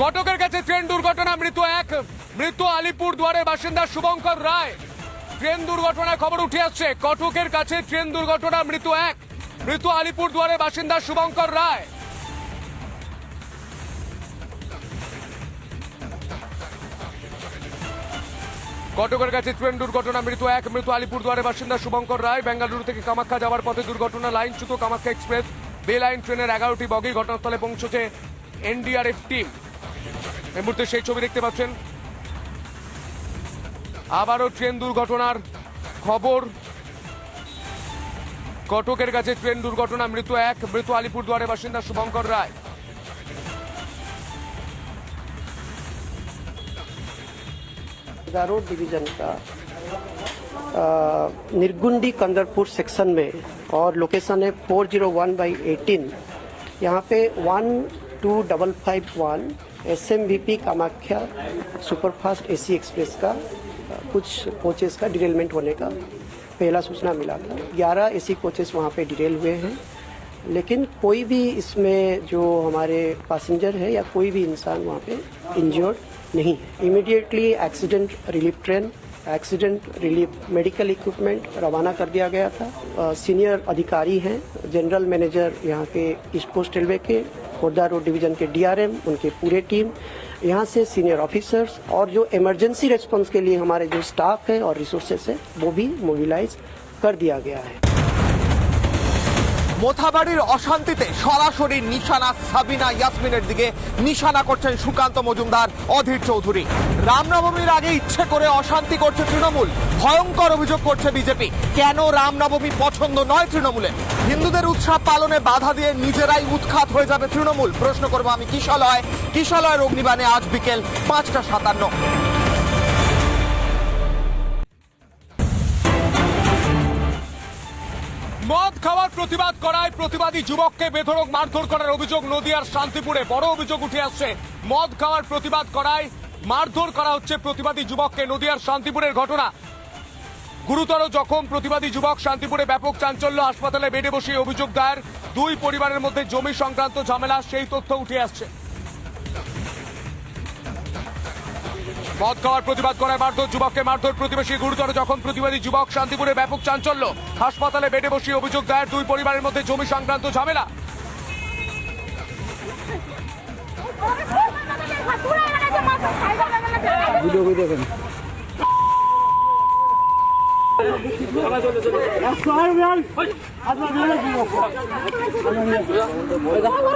কটকের কাছে ট্রেন দুর্ঘটনা মৃত এক। মৃত আলিপুর দুয়ারের বাসিন্দা শুভঙ্কর রায়। ট্রেন দুর্ঘটনার খবর উঠে আসছে। কটকের কাছে ট্রেন দুর্ঘটনা মৃত এক। মৃত আলিপুর দুয়ারের বাসিন্দা শুভঙ্কর রায়। কটকের কাছে ট্রেন দুর্ঘটনা মৃত এক। মৃত আলিপুরদুয়ারের বাসিন্দা শুভঙ্কর রায়, বেঙ্গালুরু থেকে কামাখ্যা যাওয়ার পথে দুর্ঘটনা, লাইনচ্যুত কামাখ্যা এক্সপ্রেস বে লাইন ট্রেনের এগারোটি বগি ঘটনাস্থলে পৌঁছেছে এনডিআরএফ টিম। এই মুহূর্তে সেই ছবি দেখতে পাচ্ছেন আবারও ট্রেন দুর্ঘটনার খবর কটকের কাছে ট্রেন দুর্ঘটনা মৃত এক মৃত আলিপুরদুয়ারের বাসিন্দা শুভঙ্কর রায় रोड डिवीजन का अ, निर्गुंडी कंदरपुर सेक्शन में और लोकेशन है 401 बाई 18 यहाँ पे one two double five one S M V P Kamakhya superfast A C express का कुछ कोचेस का डिटेलमेंट होने का पहला सूचना मिला था। ग्यारह ए सी कोचेस वहाँ पर डिटेल हुए हैं। लेकिन कोई भी इसमें जो हमारे पैसेंजर है या कोई भी इंसान वहाँ पे इंजर्ड नहीं है। Immediately accident relief train accident relief medical equipment रवाना कर दिया गया था। सीनियर अधिकारी हैं जनरल मैनेजर यहाँ के ईस्ट कोस्ट रेलवे के खोर्धा रोड डिवीज़न के डीआरएम, उनके पूरे टीम, यहाँ से सीनियर ऑफिसर्स और जो इमरजेंसी रेस्पॉन्स के लिए हमारे जो स्टाफ है और रिसोर्सेस है, वो भी मोबिलाइज कर दिया गया है। মোথাবাড়ির অশান্তিতে সরাসরি নিশানা সাবিনা ইয়াসমিনের দিকে নিশানা করছেন সুকান্ত মজুমদার, অধীর চৌধুরী। রামনবমীর আগে ইচ্ছে করে অশান্তি করছে তৃণমূল। ভয়ঙ্কর অভিযোগ করছে বিজেপি। কেন রামনবমী পছন্দ নয় তৃণমূলের? হিন্দুদের উৎসব পালনে বাধা দিয়ে নিজেরাই উৎখাত হয়ে যাবে তৃণমূল। প্রশ্ন করব আমি, কিশলয়। কিশলয়ের অগ্নিবাণে আজ বিকেল পাঁচটা সাতান্ন। মদ খাওয়ার প্রতিবাদ করায় প্রতিবাদী যুবককে বেধড়ক মারধর করার অভিযোগ নদিয়ার শান্তিপুরে। বড় অভিযোগ উঠে আসছে। মদ খাওয়ার প্রতিবাদ করায় মারধর করা হচ্ছে প্রতিবাদী যুবককে নদিয়ার শান্তিপুরের ঘটনা। গুরুতর জখম প্রতিবাদী যুবক শান্তিপুরে ব্যাপক চাঞ্চল্য হাসপাতালে বেডে বসে অভিযোগ দায়ের। দুই পরিবারের মধ্যে জমি সংক্রান্ত ঝামেলা, সেই তথ্য উঠে আসছে। মদ খাওয়ার প্রতিবাদ করায় মারধর যুবককে মারধর প্রতিবেশী গুরুতর যখন প্রতিবাদী যুবক শান্তিপুরে ব্যাপক চাঞ্চল্য, হাসপাতালে বেডে বসিয়ে অভিযোগ দায়ের দুই পরিবারের মধ্যে জমি সংক্রান্ত ঝামেলা।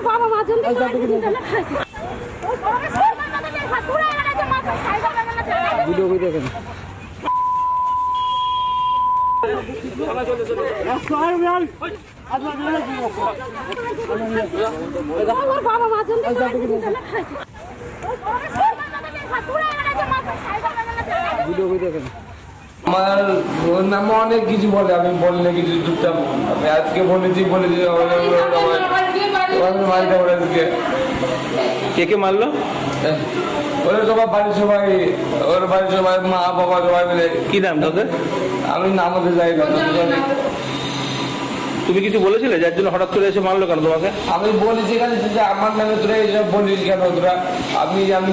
বাবা জন্য খাইছে ভিডিও করে দেখেন ভিডিও করে দেখেন আমার নামে অনেক কিছু বলে, আমি বললে কিছু চুপচাপ আমি আজকে বলেছি বলেছি। কে কে মারলো? ওরা সবাই বাড়ির সবাই ওর বাড়ির সবাই মা বাবা সবাই মিলে। কি নাম আমি যাই তুমি কিছু বলেছিলে যার জন্য হঠাৎ করে এসে মারলো কেন তোমাকে? আমি বলেছি এখানে যে আমার নামে তোরা এইসব বলিস কেন তোরা? আমি আমি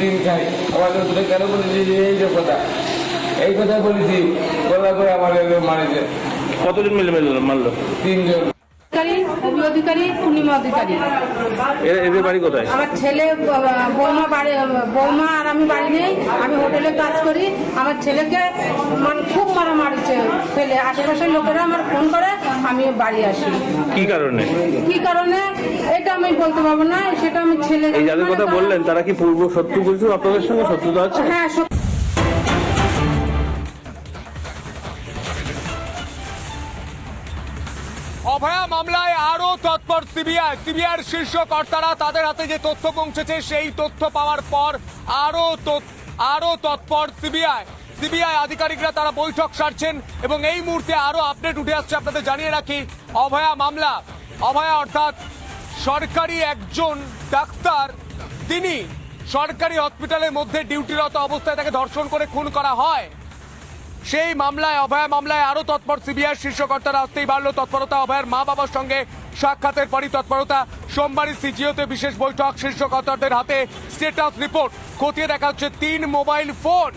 দিন খাই। আমার তোরা কেন বলেছি যে এই যে কথা। এই কথা বলেছি। বলার করে আমার মারিছে। কতজন মিলে মিলে মারলো? তিনজন। অধিকারী রবি অধিকারী পূর্ণিমা অধিকারী। এদের বাড়ি কোথায়? আমার ছেলে বৌমা বাড়ি বৌমা আর আমি বাড়ি নেই আমি হোটেলে কাজ করি। আমার ছেলেকে মানে খুব মারা মারিছে ছেলে আশেপাশের লোকেরা আমার ফোন করে আমি বাড়ি আসি। কি কারণে? কি কারণে? এটা আমি বলতে পারব না। সেটা আমি ছেলে এই যাদের মানে কথা তারা- বললেন তারা কি পূর্ব শত্রু বলছো আপনাদের সঙ্গে? শত্রুতা আছে? হ্যাঁ অভয়া মামলায় আরও তৎপর সিবিআই। সিবিআইয়ের শীর্ষ কর্তারা তাদের হাতে যে তথ্য পৌঁছেছে, সেই তথ্য পাওয়ার পর আরও তথ্য- আরও তৎপর সিবিআই। সিবিআই আধিকারিকরা তারা বৈঠক সারছেন এবং এই মুহূর্তে আরও আপডেট উঠে আসছে। আপনাদের জানিয়ে রাখি, অভয়া মামলা। অভয়া অর্থাৎ সরকারি একজন ডাক্তার, তিনি সরকারি হসপিটালের মধ্যে ডিউটিরত অবস্থায় তাকে ধর্ষণ করে খুন করা হয়। সেই মামলায়, অভয়া মামলায় আরও তৎপর সিবিআই শীর্ষকর্তারা আসতেই বাড়লো তৎপরতা। অভয়ের মা বাবার সঙ্গে সাক্ষাতের পরই তৎপরতা। সোমবারই সিজিওতে বিশেষ বৈঠক, শীর্ষকর্তাদের হাতে স্টেটাস রিপোর্ট খতিয়ে দেখা হচ্ছে তিন মোবাইল ফোন।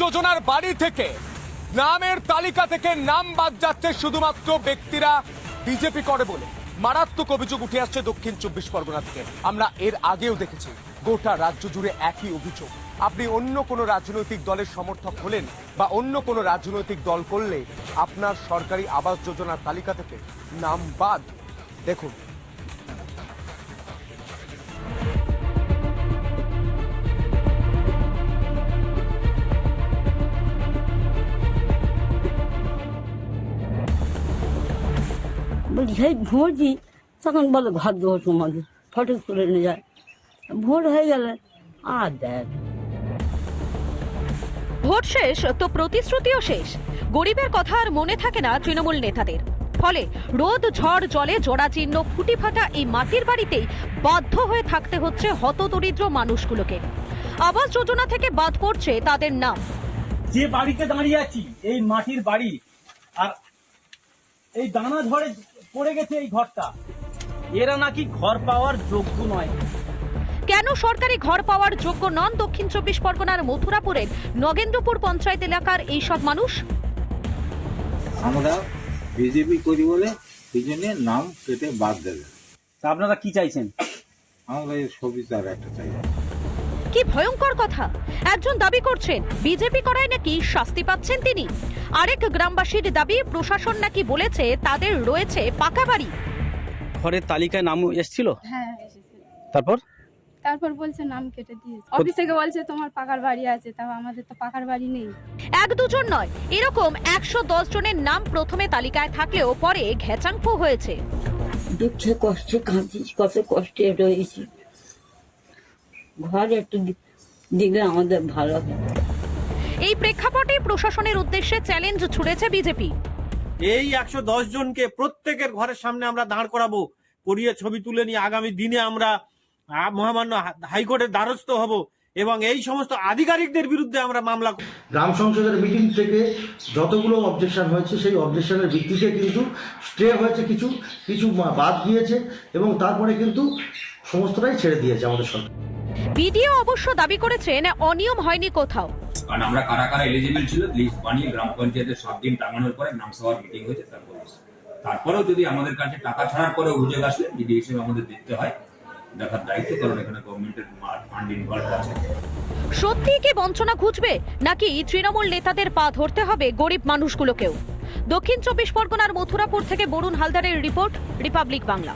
যোজনার বাড়ি থেকে নামের তালিকা থেকে নাম বাদ যাচ্ছে শুধুমাত্র ব্যক্তিরা। বিজেপি করে বলে। মারাত্মক অভিযোগ উঠে আসছে দক্ষিণ চব্বিশ পরগনা থেকে। আমরা এর আগেও দেখেছি, গোটা রাজ্য জুড়ে একই অভিযোগ। আপনি অন্য কোনো রাজনৈতিক দলের সমর্থক হলেন বা অন্য কোনো রাজনৈতিক দল করলে আপনার সরকারি আবাস যোজনার তালিকা থেকে নাম বাদ। দেখুন বলছি সেই ভোট তখন বলে ঘর দেবো তোমাদের ফটো তুলে নিয়ে যায় ভোট হয়ে গেলে আর না। ভোট শেষ তো প্রতিশ্রুতিও শেষ। গরিবের কথা আর মনে থাকে না তৃণমূল নেতাদের। ফলে রোদ ঝড় জলে জোড়াচিহ্ন ফুটি ফাটা এই মাটির বাড়িতেই বাধ্য হয়ে থাকতে হচ্ছে হতদরিদ্র মানুষগুলোকে। আবাস যোজনা থেকে বাদ পড়ছে তাদের নাম। যে বাড়িতে দাঁড়িয়ে আছি এই মাটির বাড়ি আর এই দানা ঝড়ে পড়ে গেছে এই ঘরটা। এরা নাকি ঘর পাওয়ার যোগ্য নয়। কেন সরকারি ঘর পাওয়ার যোগ্য নন দক্ষিণ চব্বিশ পরগনার মথুরাপুরের নগেন্দ্রপুর পঞ্চায়েত এলাকার এই সব মানুষ? আমরা বিজেপি করি বলে সেই জন্য নাম কেটে বাদ দেবে তা আপনারা কি চাইছেন? আমরা এই সবিতার একটা চাই। কি ভয়ঙ্কর কথা? একজন দাবি করছেন বিজেপি করায় নাকি শাস্তি পাচ্ছেন তিনি। আরেক গ্রামবাসীর দাবি প্রশাসন নাকি বলেছে তাদের রয়েছে পাকা বাড়ি। ঘরের তালিকায় নাম এসেছিল? হ্যাঁ তারপর? তারপর বলছে নাম কেটে দিয়েছে। অফিস থেকে বলছে তোমার পাকার বাড়ি আছে তাও আমাদের তো পাকার বাড়ি নেই। এক দুজন নয় এরকম একশো দশ জনের নাম প্রথমে তালিকায় থাকলেও পরে ঘেচাংফু হয়েছে। দুঃখে কষ্টে কাঁদছি কত কষ্টে রয়েছি। ঘর একটু দিলে আমাদের ভালো এই প্রেক্ষাপটে প্রশাসনের উদ্দেশ্যে চ্যালেঞ্জ ছুড়েছে বিজেপি এই একশো দশ জনকে প্রত্যেকের ঘরের সামনে আমরা দাঁড় করাবো করিয়ে ছবি তুলে নিয়ে আগামী দিনে আমরা মহামান্য হাইকোর্টের দ্বারস্থ হব এবং এই সমস্ত আধিকারিকদের বিরুদ্ধে আমরা মামলা করব। গ্রাম সংসদের মিটিং থেকে যতগুলো অবজেকশন হয়েছে সেই অবজেকশনের ভিত্তিতে কিন্তু স্টে হয়েছে কিছু কিছু বাদ দিয়েছে এবং তারপরে কিন্তু সমস্তটাই ছেড়ে দিয়েছে আমাদের সরকার বিডিও অবশ্য দাবি করেছেন অনিয়ম হয়নি কোথাও। কারণ আমরা কারা কারা এলিজিবল ছিল লিস্ট বানিয়ে গ্রাম পঞ্চায়েতের সাত দিন টাঙানোর পরে গ্রাম সভার মিটিং হয়েছে তারপরে। তারপরেও যদি আমাদের কাছে টাকা ছাড়ার পরে অভিযোগ আসলে বিডি হিসেবে আমাদের দেখতে হয় দেখার দায়িত্ব কারণ এখানে গভর্নমেন্টের ফান্ড ইনভলভ আছে। সত্যি কি বঞ্চনা ঘুচবে? নাকি তৃণমূল নেতাদের পা ধরতে হবে গরিব মানুষগুলোকেও? দক্ষিণ চব্বিশ পরগনার মথুরাপুর থেকে বরুণ হালদারের রিপোর্ট রিপাবলিক বাংলা।